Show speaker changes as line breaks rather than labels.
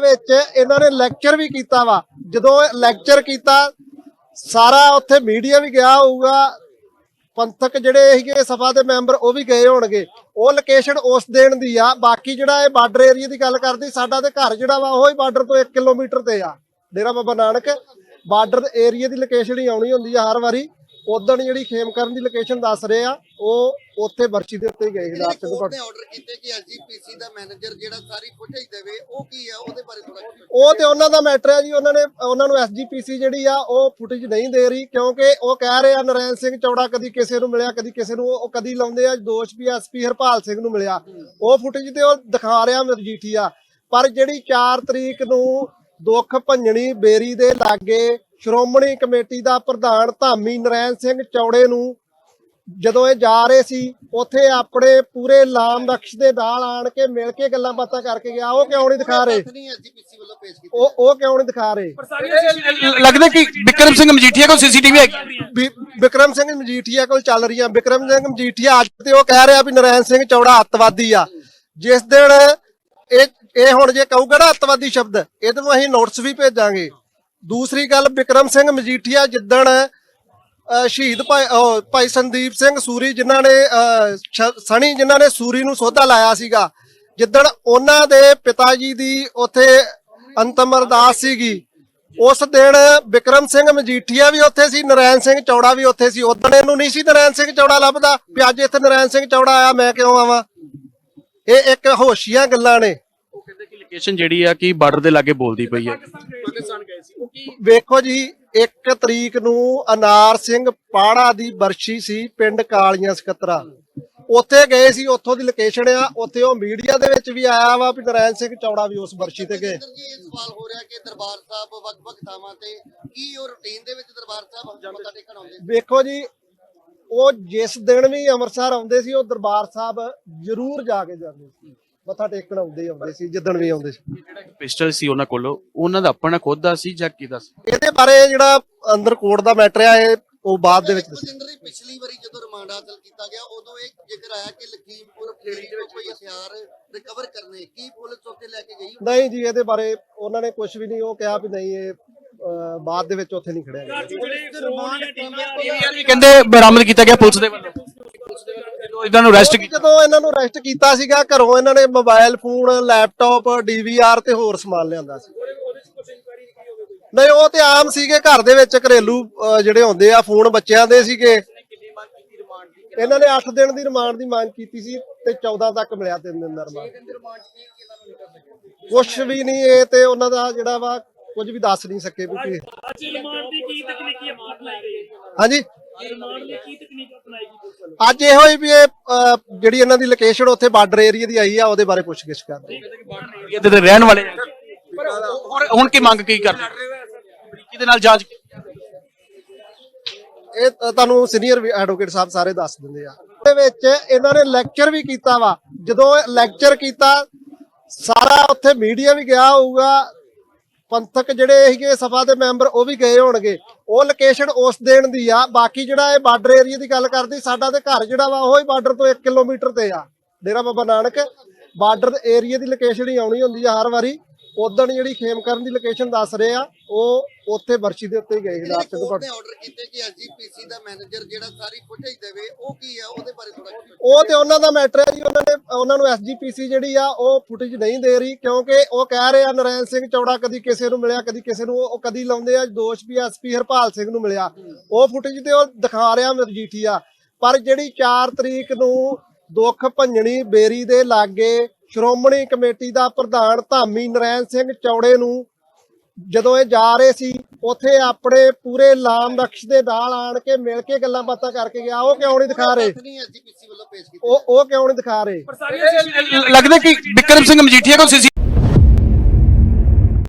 ਦੇ ਵਿੱਚ ਇਹਨਾਂ ਨੇ ਲੈਕਚਰ ਵੀ ਕੀਤਾ ਵਾ। ਜਦੋਂ ਲੈਕਚਰ ਕੀਤਾ, ਸਾਰਾ ਉੱਥੇ ਮੀਡੀਆ ਵੀ ਗਿਆ ਹੋਊਗਾ। ਪੰਥਕ ਜਿਹੜੇ ਸੀਗੇ, ਸਭਾ ਦੇ ਮੈਂਬਰ ਉਹ ਵੀ ਗਏ ਹੋਣਗੇ। ਉਹ ਲੋਕੇਸ਼ਨ ਉਸ ਦੇਣ ਦੀ ਆ। ਬਾਕੀ ਜਿਹੜਾ ਇਹ ਬਾਰਡਰ ਏਰੀਆ ਦੀ ਗੱਲ ਕਰਦੀ, ਸਾਡਾ ਤੇ ਘਰ ਜਿਹੜਾ ਵਾ, ਉਹ ਹੀ ਬਾਰਡਰ ਤੋਂ 1 ਕਿਲੋਮੀਟਰ ਤੇ ਆ। ਡੇਰਾ ਬਾਬਾ ਨਾਨਕ ਬਾਰਡਰ ਦੇ ਏਰੀਆ ਦੀ ਲੋਕੇਸ਼ਨ ਹੀ ਆਉਣੀ ਹੁੰਦੀ ਆ ਹਰ ਵਾਰੀ। ਉਦੋਂ ਜਿਹੜੀ ਖੇਮ ਕਰਨ ਦੀ ਲੋਕੇਸ਼ਨ ਦੱਸ ਰਹੇ ਆ ਉਹ ਉੱਥੇ ਬਰਚੀ ਦੇ ਉੱਤੇ ਹੀ ਗਏ ਸੀ ਲਾਸਟ ਤੋਂ
ਕੋਰਟ ਨੇ ਆਰਡਰ ਕੀਤੇ ਕਿ ਐਸਜੀਪੀਸੀ ਦਾ ਮੈਨੇਜਰ ਜਿਹੜਾ ਸਾਰੀ ਫੁਟੇਜ ਦੇਵੇ ਉਹ ਕੀ ਹੈ ਉਹਦੇ ਬਾਰੇ ਥੋੜਾ
ਉਹ ਤੇ ਉਹਨਾਂ ਦਾ ਮੈਟਰ ਹੈ ਜੀ ਉਹਨਾਂ ਨੇ ਉਹਨਾਂ ਨੂੰ ਐਸਜੀਪੀਸੀ ਜਿਹੜੀ ਆ ਉਹ ਫੁਟੇਜ ਨਹੀਂ ਦੇ ਰਹੀ ਕਿਉਂਕਿ ਉਹ ਕਹਿ ਰਹੇ ਆ ਨਰੈਣ ਸਿੰਘ ਚੌੜਾ ਕਦੀ ਕਿਸੇ ਨੂੰ ਮਿਲਿਆ ਕਦੀ ਕਿਸੇ ਨੂੰ ਉਹ ਕਦੀ ਲਾਉਂਦੇ ਆ ਦੋਸ਼ ਵੀ ਐਸਪੀ ਹਰਪਾਲ ਸਿੰਘ ਨੂੰ ਮਿਲਿਆ। ਉਹ ਫੁਟੇਜ ਤੇ ਉਹ ਦਿਖਾ ਰਿਹਾ ਮਜੀਠੀਆ ਪਰ ਜਿਹੜੀ 4 ਤਰੀਕ ਨੂੰ ਦੁੱਖ ਭੰਜਣੀ ਬੇਰੀ ਦੇ ਲਾਗੇ ਸ਼੍ਰੋਮਣੀ ਕਮੇਟੀ ਦਾ ਪ੍ਰਧਾਨ ਧਾਮੀ ਨਰੈਣ ਸਿੰਘ ਚੌੜੇ ਨੂੰ ਜਦੋਂ ਇਹ ਜਾ ਰਹੇ ਸੀ ਉੱਥੇ ਆਪਣੇ ਪੂਰੇ ਲਾਮ ਰਕਸ਼ ਦੇ ਨਾਲ ਆਣ ਕੇ ਮਿਲ ਕੇ ਗੱਲਾਂ ਬਾਤਾਂ ਕਰਕੇ ਗਿਆ। ਉਹ ਕਿਉਂ ਨਹੀਂ ਦਿਖਾ ਰਹੇ? ਉਹ ਉਹ ਕਿਉਂ ਨਹੀਂ ਦਿਖਾ ਰਹੇ?
ਲੱਗਦਾ ਕਿ ਵਿਕਰਮ ਸਿੰਘ ਮਜੀਠੀਆ ਕੋਲ ਸੀਸੀਟੀਵੀ ਹੈ
ਵੀ ਵਿਕਰਮ ਸਿੰਘ ਮਜੀਠੀਆ ਕੋਲ ਚੱਲ ਰਹੀਆਂ। ਵਿਕਰਮ ਸਿੰਘ ਮਜੀਠੀਆ ਅੱਜ ਤੇ ਉਹ ਕਹਿ ਰਿਹਾ ਵੀ ਨਰੈਣ ਸਿੰਘ ਚੌੜਾ ਅੱਤਵਾਦੀ ਆ। ਜਿਸ ਦਿਨ ਇਹ ਇਹ ਹੁਣ ਜੇ ਕਹੂਗਾ ਨਾ ਅੱਤਵਾਦੀ ਸ਼ਬਦ ਇਹਦੇ ਨੂੰ ਅਸੀਂ ਨੋਟਿਸ ਵੀ ਭੇਜਾਂਗੇ। ਦੂਸਰੀ ਗੱਲ ਵਿਕਰਮ ਸਿੰਘ ਮਜੀਠੀਆ ਜਿੱਦਣ ਸ਼ਹੀਦ ਭਾਈ ਭਾਈ ਸੰਦੀਪ ਸਿੰਘ ਸੂਰੀ ਜਿਨ੍ਹਾਂ ਨੇ ਸਣੀ ਜਿਨ੍ਹਾਂ ਨੇ ਸੂਰੀ ਨੂੰ ਸੋਧਾ ਲਾਇਆ ਸੀਗਾ ਜਿੱਦਣ ਉਹਨਾਂ ਦੇ ਪਿਤਾ ਜੀ ਦੀ ਉੱਥੇ ਅੰਤਮ ਅਰਦਾਸ ਸੀਗੀ ਉਸ ਦਿਨ ਵਿਕਰਮ ਸਿੰਘ ਮਜੀਠੀਆ ਵੀ ਉੱਥੇ ਸੀ ਨਰੈਣ ਸਿੰਘ ਚੌੜਾ ਵੀ ਉੱਥੇ ਸੀ ਉਦੋਂ ਇਹਨੂੰ ਨਹੀਂ ਸੀ ਨਰੈਣ ਸਿੰਘ ਚੌੜਾ ਲੱਭਦਾ ਵੀ ਅੱਜ ਇੱਥੇ ਨਰੈਣ ਸਿੰਘ ਚੌੜਾ ਆਇਆ ਮੈਂ ਕਿਉਂ ਆਵਾਂ? ਇਹ ਇੱਕ ਹੋਸ਼ੀਆਂ ਗੱਲਾਂ ਨੇ।
ਉਹ ਕਹਿੰਦੇ ਕਿ ਲੋਕੇਸ਼ਨ ਜਿਹੜੀ ਆ ਕਿ ਬਾਰਡਰ ਦੇ ਲਾਗੇ ਬੋਲਦੀ ਪਈ ਹੈ
ਵੇਖੋ ਜੀ 1 ਤਰੀਕ ਨੂੰ ਅਨਾਰ ਸਿੰਘ ਪਾੜਾ ਦੀ ਬਰਸ਼ੀ ਸੀ ਪਿੰਡ ਕਾਲੀਆਂ ਸਕੱਤਰਾ। ਉੱਥੇ ਗਏ ਸੀ ਉੱਥੋਂ ਦੀ ਲੋਕੇਸ਼ਨ ਆ ਉੱਥੇ ਉਹ ਮੀਡੀਆ ਦੇ ਵਿੱਚ ਵੀ ਆਇਆ ਵਾ ਵੀ ਨਰੈਣ ਸਿੰਘ ਚੌੜਾ ਵੀ ਉਸ ਬਰਸ਼ੀ ਤੇ ਗਏ।
ਜੀ ਇਹ ਸਵਾਲ ਹੋ ਰਿਹਾ ਕਿ ਦਰਬਾਰ ਸਾਹਿਬ ਵੱਖ-ਵੱਖ ਥਾਵਾਂ ਤੇ ਕੀ ਉਹ ਰੁਟੀਨ ਦੇ ਵਿੱਚ ਦਰਬਾਰ ਸਾਹਿਬ ਮੱਥਾ ਟੇਕਣ ਆਉਂਦੇ
ਵੇਖੋ ਜੀ ਉਹ ਜਿਸ ਦਿਨ ਵੀ ਅੰਮ੍ਰਿਤਸਰ ਆਉਂਦੇ ਸੀ ਉਹ ਦਰਬਾਰ ਸਾਹਿਬ ਜ਼ਰੂਰ ਜਾ ਕੇ ਜਾਂਦੇ ਸੀ। ਮੱਥਾ ਟੇਕਣ ਆਉਂਦੇ ਹੀ ਆਉਂਦੇ ਸੀ ਜਿੱਦਣ ਵੀ ਆਉਂਦੇ ਸੀ।
ਜਿਹੜਾ ਪਿਸਟਲ ਸੀ ਉਹਨਾਂ ਕੋਲ। ਉਹਨਾਂ ਦਾ ਆਪਣਾ ਖੁਦ ਦਾ ਸੀ ਜਾਂ ਕਿਹਦਾ ਸੀ?
ਇਹਦੇ ਬਾਰੇ ਜਿਹੜਾ ਅੰਦਰ ਕੋਰਟ ਦਾ ਮੈਟਰ ਆ ਇਹ ਉਹ ਬਾਅਦ ਦੇ ਵਿੱਚ ਦੱਸੋ।
ਜਿੰਦਰ ਪਿਛਲੀ ਵਾਰੀ ਜਦੋਂ ਰਿਮਾਂਡ ਹਾਸਲ ਕੀਤਾ ਗਿਆ ਉਦੋਂ ਇਹ ਜ਼ਿਕਰ ਆਇਆ ਕਿ ਲਖੀਮਪੁਰ ਖੇੜੀ ਦੇ ਵਿੱਚ ਕੋਈ ਹਥਿਆਰ ਰਿਕਵਰ ਕਰਨੇ। ਕੀ ਪੁਲਿਸ ਉੱਥੇ ਲੈ ਕੇ ਗਈ?
ਨਹੀਂ ਜੀ ਇਹਦੇ ਬਾਰੇ ਉਹਨਾਂ ਨੇ ਕੁਝ ਵੀ ਨਹੀਂ ਉਹ ਕਿਹਾ ਵੀ ਨਹੀਂ ਇਹ ਅਹ, ਬਾਅਦ ਦੇ ਵਿੱਚ ਉੱਥੇ ਨਹੀਂ ਖੜਿਆ ਗਿਆ।
ਵੀ ਕਹਿੰਦੇ ਬਰਾਮਦ ਕੀਤਾ ਗਿਆ ਪੁਲਿਸ ਦੇ ਵੱਲੋਂ ਜਦੋਂ ਇਹਨਾਂ ਨੂੰ ਅਰੈਸਟ ਕੀਤਾ
ਜਦੋਂ ਇਹਨਾਂ ਨੂੰ ਅਰੈਸਟ ਕੀਤਾ ਸੀਗਾ ਘਰੋਂ ਇਹਨਾਂ ਨੇ ਮੋਬਾਈਲ ਫੋਨ ਲੈਪਟਾਪ ਡੀਵੀਆਰ ਤੇ ਹੋਰ ਸਮਾਨ ਲਿਆਂਦਾ ਸੀ। ਨਹੀਂ ਉਹ ਤੇ ਆਮ ਸੀਗੇ ਘਰ ਦੇ ਵਿੱਚ ਘਰੇਲੂ ਜਿਹੜੇ ਹੁੰਦੇ ਆ ਫੋਨ ਬੱਚਿਆਂ ਦੇ ਸੀਗੇ। ਇਹਨਾਂ ਨੇ 8 ਦਿਨ ਦੀ ਰਿਮਾਂਡ ਦੀ ਮੰਗ ਕੀਤੀ ਸੀ ਤੇ 14 ਤੱਕ ਮਿਲਿਆ 3 ਦਿਨ ਦਾ ਰਿਮਾਂਡ ਕੁਝ ਵੀ ਨਹੀਂ ਇਹ ਤੇ ਉਹਨਾਂ ਦਾ ਜਿਹੜਾ ਵਾ ਕੁਝ ਵੀ ਦੱਸ ਨਹੀਂ ਸਕੇ ਵੀ ਕੀ।
ਅੱਜ ਰਿਮਾਂਡ ਦੀ ਕੀ ਤਕਨੀਕੀ ਮਾਰ ਲਾਈ ਗਈ? ਹੈ
ਹਾਂਜੀ
ਰਿਮਾਂਡ ਲਈ ਕੀ ਤਕਨੀਕ ਪੁਲਿਸ ਵੱਲੋਂ
ਅੱਜ ਇਹੋ ਹੀ ਵੀ ਇਹ ਅਹ, ਜਿਹੜੀ ਇਹਨਾਂ ਦੀ ਲੋਕੇਸ਼ਨ ਉੱਥੇ ਬਾਰਡਰ ਏਰੀਆ ਦੀ ਆਈ ਆ ਉਹਦੇ ਬਾਰੇ ਪੁੱਛਗਿੱਛ ਕਰਦੇ
ਏਰੀਆ ਦੇ ਤੇ ਰਹਿਣ ਵਾਲੇ ਆ। ਪਰ ਹੁਣ ਹੁਣ ਕੀ ਮੰਗ ਕੀ ਕਰਦੇ? ਬਰੀਕੀ ਦੇ ਨਾਲ ਜਾਂਚ
ਇਹ ਤਾਂ ਤੁਹਾਨੂੰ ਸੀਨੀਅਰ ਐਡਵੋਕੇਟ ਸਾਹਿਬ ਸਾਰੇ ਦੱਸ ਦਿੰਦੇ ਆ। ਉਹਦੇ ਵਿੱਚ ਇਹਨਾਂ ਨੇ ਲੈਕਚਰ ਵੀ ਕੀਤਾ ਵਾ। ਜਦੋਂ ਲੈਕਚਰ ਕੀਤਾ ਸਾਰਾ ਉੱਥੇ ਮੀਡੀਆ ਵੀ ਗਿਆ ਹੋਊਗਾ। ਪੰਥਕ ਜਿਹੜੇ ਸੀਗੇ ਸਭਾ ਦੇ ਮੈਂਬਰ ਉਹ ਵੀ ਗਏ ਹੋਣਗੇ। ਉਹ ਲੋਕੇਸ਼ਨ ਉਸ ਦੇਣ ਦੀ ਆ। ਬਾਕੀ ਜਿਹੜਾ ਇਹ ਬਾਰਡਰ ਏਰੀਆ ਦੀ ਗੱਲ ਕਰਦੀ, ਸਾਡਾ ਤੇ ਘਰ ਜਿਹੜਾ ਵਾ ਉਹ ਹੀ ਬਾਰਡਰ ਤੋਂ 1 ਕਿਲੋਮੀਟਰ ਤੇ ਆ। ਡੇਰਾ ਬਾਬਾ ਨਾਨਕ, ਬਾਰਡਰ ਦੇ ਏਰੀਆ ਦੀ ਲੋਕੇਸ਼ਨ ਹੀ ਆਉਣੀ ਹੁੰਦੀ ਆ ਹਰ ਵਾਰੀ। ਉਦੋਂ ਜਿਹੜੀ ਖੇਮ ਕਰਨ ਦੀ ਲੋਕੇਸ਼ਨ ਦੱਸ ਰਹੇ ਆ ਉਹ ਉੱਥੇ ਬਰਸ਼ੀ ਦੇ ਉੱਤੇ ਹੀ ਗਏ ਲਾਸਟ ਤੋਂ
ਕੋਰਟ ਨੇ ਆਰਡਰ ਕੀਤੇ ਕਿ ਐਸਜੀਪੀਸੀ ਦਾ ਮੈਨੇਜਰ ਜਿਹੜਾ ਸਾਰੀ ਫੁਟੇਜ ਦੇਵੇ ਉਹ ਕੀ ਹੈ ਉਹਦੇ ਬਾਰੇ ਥੋੜਾ
ਉਹ ਤੇ ਉਹਨਾਂ ਦਾ ਮੈਟਰ ਹੈ ਜੀ ਉਹਨਾਂ ਨੇ ਉਹਨਾਂ ਨੂੰ ਐਸਜੀਪੀਸੀ ਜਿਹੜੀ ਆ ਉਹ ਫੁਟੇਜ ਨਹੀਂ ਦੇ ਰਹੀ ਕਿਉਂਕਿ ਉਹ ਕਹਿ ਰਹੇ ਆ ਨਰੈਣ ਸਿੰਘ ਚੌੜਾ ਕਦੀ ਕਿਸੇ ਨੂੰ ਮਿਲਿਆ ਕਦੀ ਕਿਸੇ ਨੂੰ ਉਹ ਕਦੀ ਲਾਉਂਦੇ ਆ ਦੋਸ਼ ਵੀ ਐਸਪੀ ਹਰਪਾਲ ਸਿੰਘ ਨੂੰ ਮਿਲਿਆ। ਉਹ ਫੁਟੇਜ ਤੇ ਉਹ ਦਿਖਾ ਰਿਹਾ ਮਜੀਠੀਆ। ਪਰ ਜਿਹੜੀ 4 ਤਰੀਕ ਨੂੰ ਦੁੱਖ ਭੰਜਣੀ ਬੇਰੀ ਦੇ ਲਾਗੇ ਸ਼੍ਰੋਮਣੀ ਕਮੇਟੀ ਦਾ ਪ੍ਰਧਾਨ ਧਾਮੀ ਨਰੈਣ ਸਿੰਘ ਚੌੜੇ ਨੂੰ ਜਦੋਂ ਇਹ ਜਾ ਰਹੇ ਸੀ ਉੱਥੇ ਆਪਣੇ ਪੂਰੇ ਲਾਮ ਰਕਸ਼ ਦੇ ਨਾਲ ਆਣ ਕੇ ਮਿਲ ਕੇ ਗੱਲਾਂ ਬਾਤਾਂ ਕਰਕੇ ਗਿਆ। ਉਹ ਕਿਉਂ ਨਹੀਂ ਦਿਖਾ ਰਹੇ? ਉਹ ਉਹ ਕਿਉਂ ਨਹੀਂ ਦਿਖਾ ਰਹੇ?
ਲੱਗਦਾ ਕਿ ਵਿਕਰਮ ਸਿੰਘ ਮਜੀਠੀਆ ਕੋਲ ਸੀਸੀ